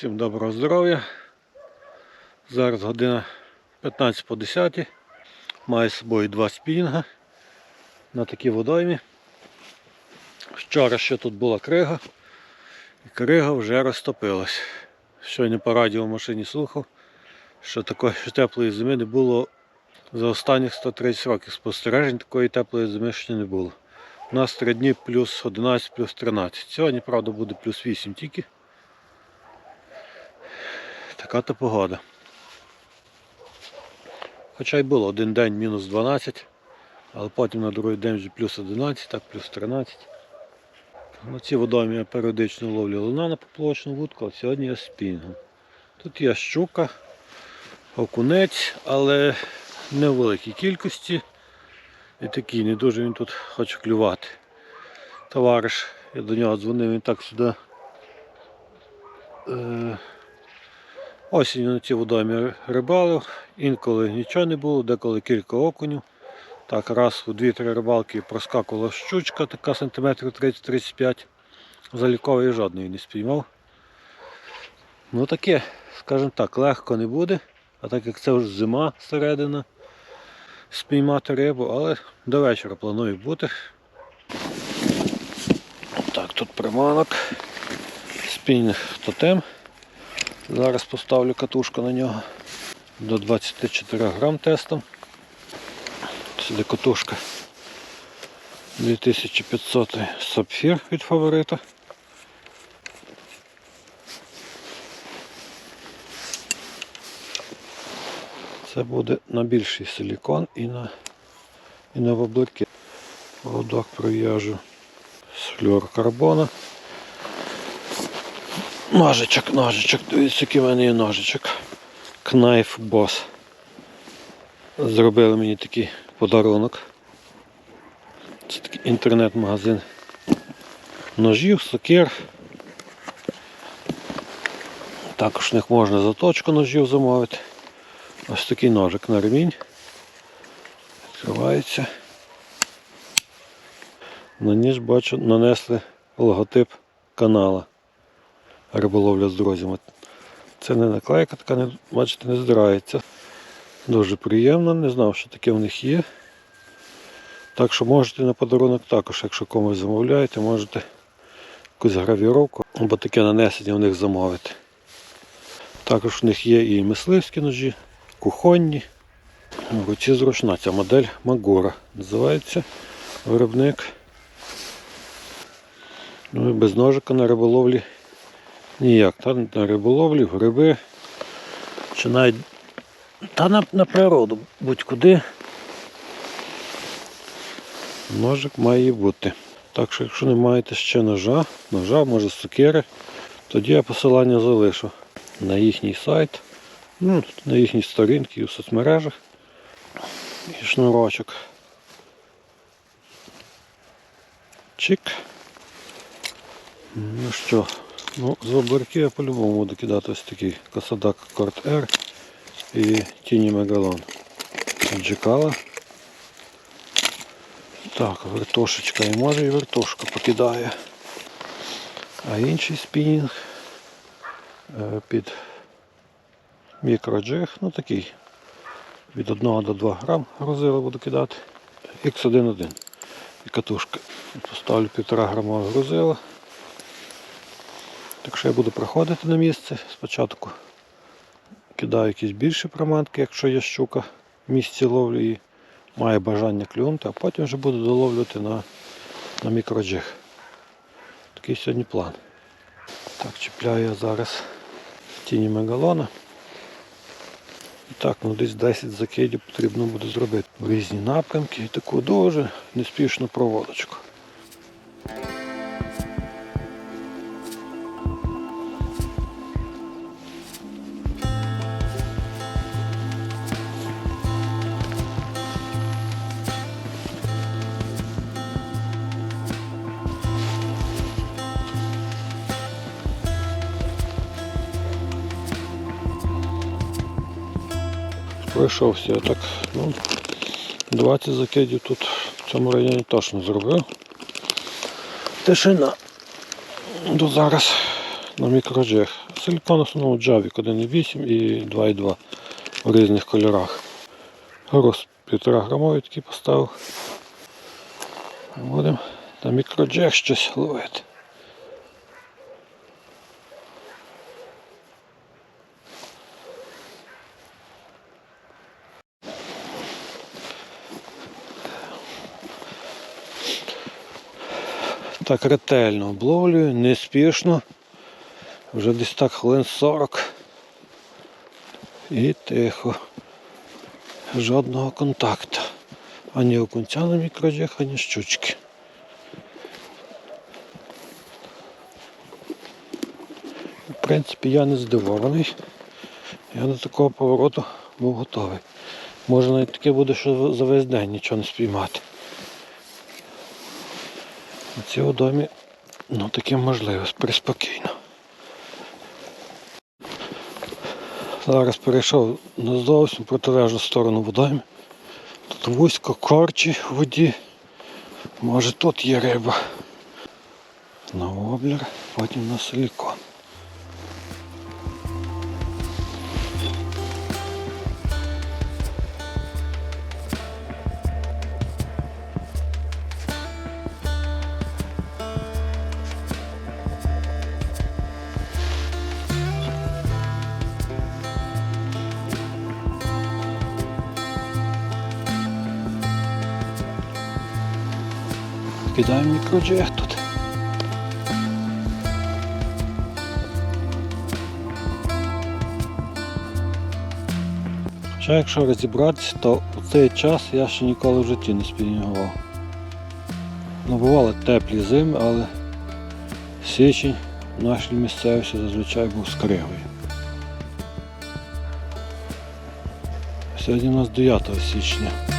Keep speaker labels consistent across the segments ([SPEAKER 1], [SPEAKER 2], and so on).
[SPEAKER 1] Всім доброго здоров'я. Зараз година 15 по 10. Маю з собою два спінінга на такій водоймі. Вчора ще тут була крига, і крига вже розтопилась. Щойно по радіо в машині слухав, що такої теплої зими не було за останніх 130 років спостережень, такої теплої зими ще не було. У нас 3 дні плюс 11, плюс 13. Сьогодні, правда, буде плюс 8 тільки. Така то погода. Хоча й було один день мінус 12, але потім на другий день вже плюс 11, так плюс 13. На цій водоймі я періодично ловлю луна на поплавочну вудку, а сьогодні я спінгом. Тут є щука, окунець, але не в великій кількості. І такий, не дуже він тут хоче клювати. Товариш, я до нього дзвонив, він так сюди. Е, Осінню на цій водоймі рибалив, інколи нічого не було, деколи кілька окунів. Так, раз у 2-3 рибалки проскакувала щучка, така сантиметрів 30-35. Залікової жодної не спіймав. Ну таке, скажімо так, легко не буде, а так як це вже зима середина, спіймати рибу, але до вечора планую бути. Так, тут приманок, спінінг тотем. Зараз поставлю катушку на нього до 24 грам тестом. Сюди катушка 2500 сапфір від фаворита. Це буде на більший силікон і на, і на воблики. Водок пров'яжу з флюорокарбона. Ножичок, ножичок, дивіться, який в мене є ножичок. Knife Boss. Зробили мені такий подарунок. Це такий інтернет-магазин ножів, сокир. Також в них можна заточку ножів замовити. Ось такий ножик на ремінь. Відкривається. На ніж бачу нанесли логотип канала риболовля з друзями. Це не наклейка, така не, бачите, не здирається. Дуже приємно, не знав, що таке в них є. Так що можете на подарунок також, якщо комусь замовляєте, можете якусь гравіровку або таке нанесення в них замовити. Також в них є і мисливські ножі, кухонні. В руці зручна ця модель Магора називається виробник. Ну і без ножика на риболовлі ніяк. Та на риболовлі, гриби, чи навіть та на, на природу будь-куди. Ножик має бути. Так що, якщо не маєте ще ножа, ножа, може сокири, тоді я посилання залишу на їхній сайт, ну, на їхній сторінки і в соцмережах. І шнурочок. Чик. Ну що, Ну, з обларки я по-любому буду кидати ось такий Касадак Корт R і Тіні Мегалон. Джекала. Так, вертошечка і може і вертошка покидає. А інший спінінг е, під мікроджиг, ну такий від 1 до 2 грам грузила буду кидати. X11 і катушка. Поставлю 1,5 грама грузила. Так що я буду проходити на місце. Спочатку кидаю якісь більші приманки, якщо є щука в місці ловлю і має бажання клюнути, а потім вже буду доловлювати на, на мікроджиг. Такий сьогодні план. Так, чіпляю я зараз тіні мегалона. І так, ну десь 10 закидів потрібно буде зробити в різні напрямки і таку дуже неспішну проводочку. Пройшовся я так, ну, 20 закидів тут в цьому районі точно зробив. Тишина. До зараз на мікроджех. Силікон в основному джавік 1,8 і 2,2 в різних кольорах. Груз 1,5 грамовий такий поставив. Будемо на мікроджех щось ловити. Так ретельно обловлюю, не спішно. Вже десь так хвилин 40. І тихо. Жодного контакту. Ані окунця на мікроджех, ані щучки. В принципі, я не здивований. Я до такого повороту був готовий. Може навіть таке буде, що за весь день нічого не спіймати. У цьому домі ну, таке можливо, приспокійно. Зараз перейшов на зовсім протилежну сторону водойми. Тут вузько корчі в воді. Може тут є риба. На воблер, потім на силікон. Кидаємо мікроджех тут. Хоча якщо розібратися, то у цей час я ще ніколи в житті не спінінгував. Ну, бували теплі зими, але січень в нашій місцевості зазвичай був кригою. Сьогодні у нас 9 січня.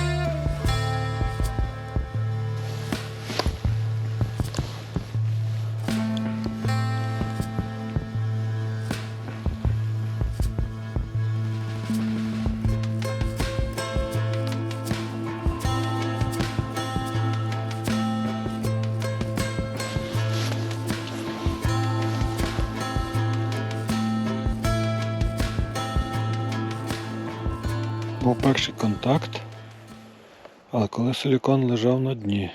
[SPEAKER 1] Був перший контакт, але коли силікон лежав на дні.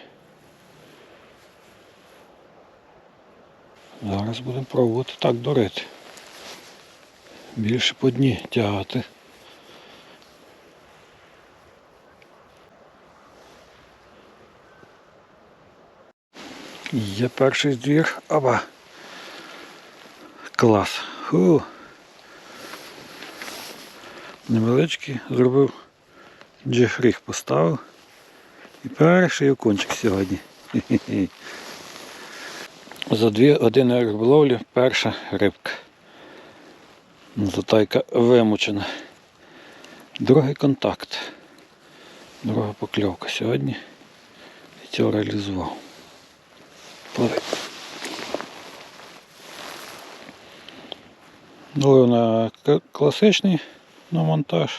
[SPEAKER 1] Зараз будемо пробувати так дурити. Більше по дні тягати. Є перший двір. Аба. Клас. Фу. Невеличкий зробив джефріг поставив. І перший окунчик сьогодні. За дві години риболовлі перша рибка. Затайка вимучена. Другий контакт. Друга покльовка сьогодні. І цього реалізував. Пливи. Ловив на класичний на монтаж.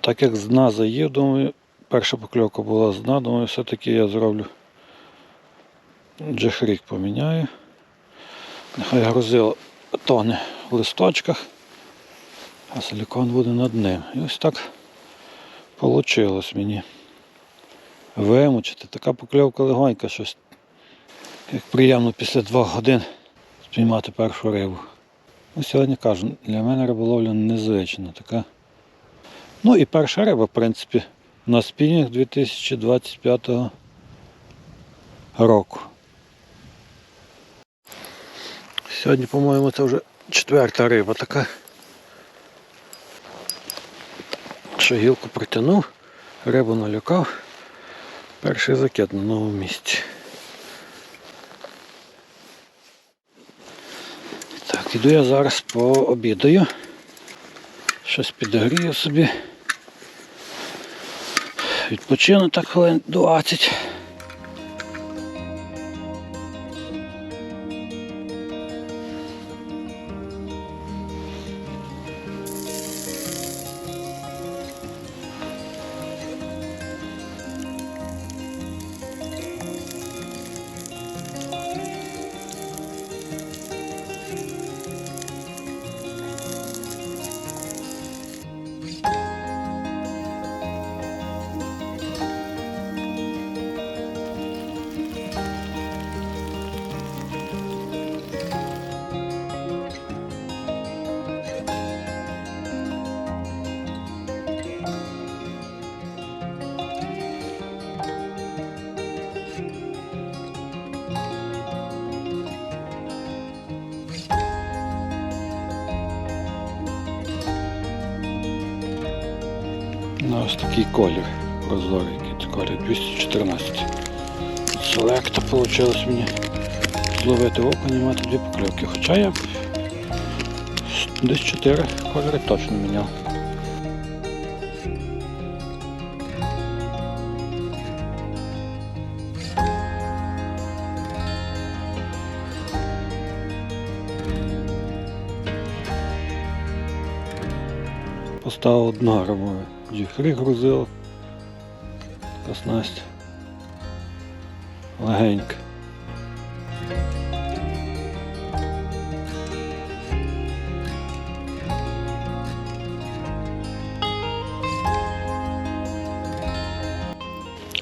[SPEAKER 1] Так як з дна заїв, думаю, перша покльовка була з дна, думаю, все-таки я зроблю джехрік поміняю. Нехай грузило тоне в листочках, а силікон буде над ним. І ось так вийшло мені. Вимучити. Така покльовка легонька щось. Як приємно після двох годин спіймати першу рибу. Ну, сьогодні кажу, для мене риболовля незвична така. Ну і перша риба, в принципі, на спінінг 2025 року. Сьогодні, по-моєму, це вже четверта риба така. Що гілку притягнув, рибу налякав. Перший закид на новому місці. Так, іду я зараз пообідаю. Щось підогрію собі. Відпочину так хвилин 20. На ось такий колір прозорий, колір 214. Селекта вийшло мені зловити окунь і мати дві покльовки. Хоча я десь 4 кольори точно міняв. Поставив однограмове джифрі грузило. Така снасть. Легенька.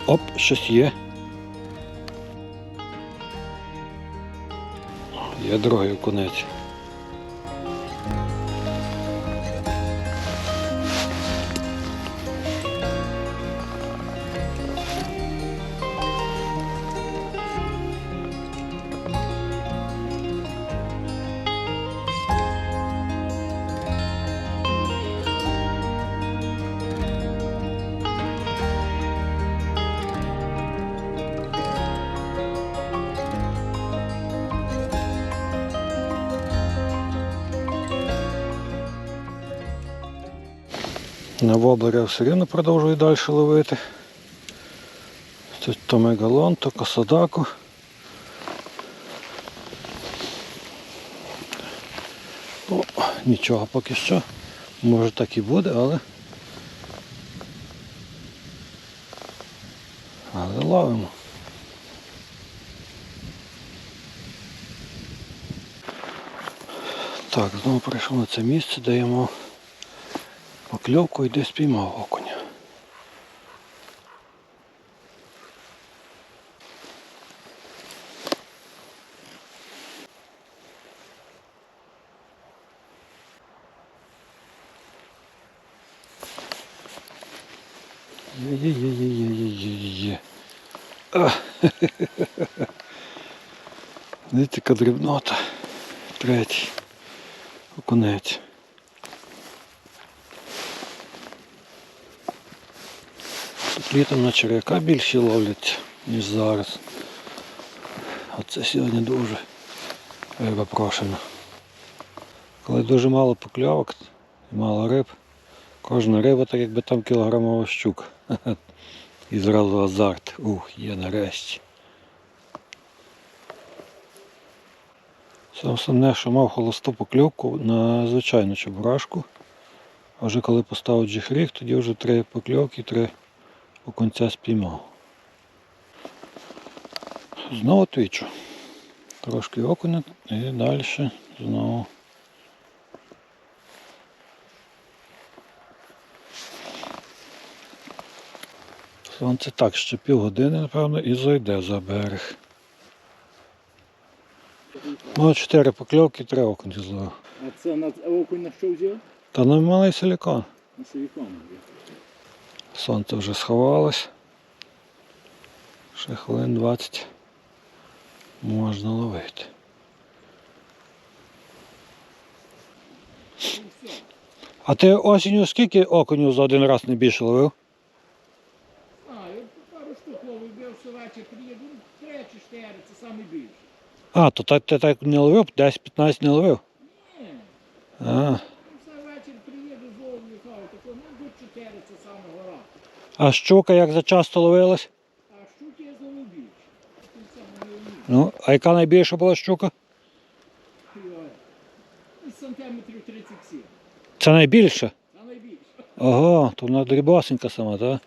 [SPEAKER 1] Оп, щось є. Є другий окунець. На воблера все рівно продовжую далі ловити. Це то мегалон, то косадаку. О, нічого поки що. Може так і буде, але. Але ловимо. Так, знову прийшов на це місце, даємо покльовку і десь спіймав окуня. Є-є-є-є-є-є-є-є. А, Дивіться, яка дрібнота. Третій. Окунець. Літом на черв'яка більше ловлять, ніж зараз. А це сьогодні дуже риба прошена. Коли дуже мало покльовок і мало риб, кожна риба так якби там кілограмова щука. І зразу азарт. Ух, є нарешті. Сам основне, що мав холосту покльовку на звичайну чебурашку. А вже коли поставив джихріг, тоді вже три покльовки, три окунця спіймав. Знову твічу. Трошки окуня і далі знову. Сонце так, ще півгодини, напевно, і зайде за берег. Ну, чотири покльовки, три окуні зловив.
[SPEAKER 2] А це на окунь на що взяв?
[SPEAKER 1] Та на малий силікон.
[SPEAKER 2] На силікон.
[SPEAKER 1] Сонце вже сховалось. Ще хвилин 20 можна ловити. А ти осінню скільки окунів за один раз не більше ловив?
[SPEAKER 2] А, я пару штук ловив, бив вечір, приїду, три чи чотири, це саме більше.
[SPEAKER 1] А, то так ти так не ловив, 10-15 не ловив.
[SPEAKER 2] Ні,
[SPEAKER 1] А,
[SPEAKER 2] ну, все вечір приїду, зловлю, хау, тако, ну до чотири, це саме гора.
[SPEAKER 1] А щука як за часто ловилась?
[SPEAKER 2] А щуки я.
[SPEAKER 1] Ну, а яка найбільша була щука?
[SPEAKER 2] Сантиметрів 37.
[SPEAKER 1] Це найбільша?
[SPEAKER 2] Це найбільше.
[SPEAKER 1] Ого, то вона дрібосенька сама, так?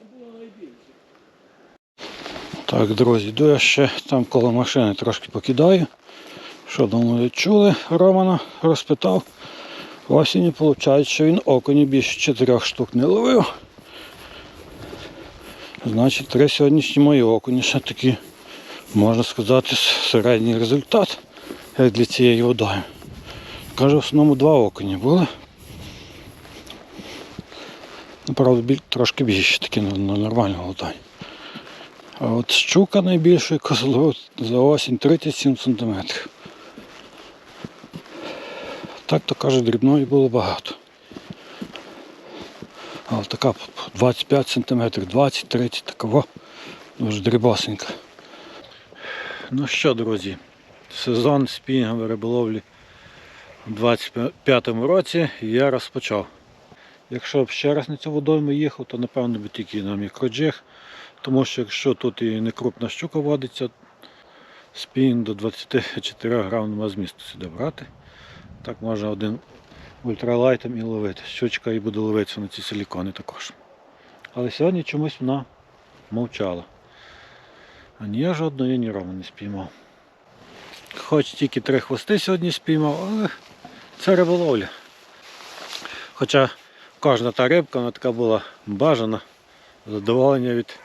[SPEAKER 1] Так, друзі, йду я ще там коло машини трошки покидаю. Що думаю, чули, Романа розпитав. Осінні виходить, що він окуні більше чотирьох штук не ловив. Значить, три сьогоднішні мої окуні ще такі, можна сказати, середній результат, як для цієї водою. Каже, в основному два окуні були. Ну, правда, біль- трошки більше такі на, на нормальну водою. А от щука найбільша козлов за осінь 37 см. Так то каже, дрібної було багато. Але Але така 25 см, 20-30 такого. Дуже дрібосенька. Ну що, друзі, сезон спінінгової риболовлі у 25-му році я розпочав. Якщо б ще раз на цю водойму їхав, то напевно би тільки на мікроджиг, тому що якщо тут і не крупна щука водиться, спінінг до 24 грам нема змісту сюди брати. Так можна один ультралайтом і ловити. Щучка і буде ловитися на ці силікони також. Але сьогодні чомусь вона мовчала. Ні я жодної ні рома не спіймав. Хоч тільки три хвости сьогодні спіймав, але це риболовля. Хоча кожна та рибка вона така була бажана. Задоволення від,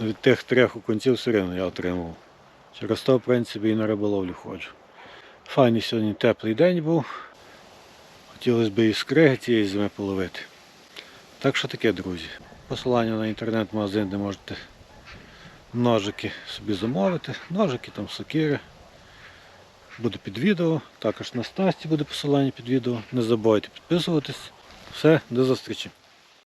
[SPEAKER 1] від тих трьох окунців все рівно я отримував. Через то, в принципі, і на риболовлю ходжу. Файний сьогодні теплий день був. Хотілося б і скриги цієї зими половити. Так що таке, друзі. Посилання на інтернет-магазин, де можете ножики собі замовити. Ножики, там сокири. Буде під відео. Також на стасті буде посилання під відео. Не забувайте підписуватись. Все, до зустрічі.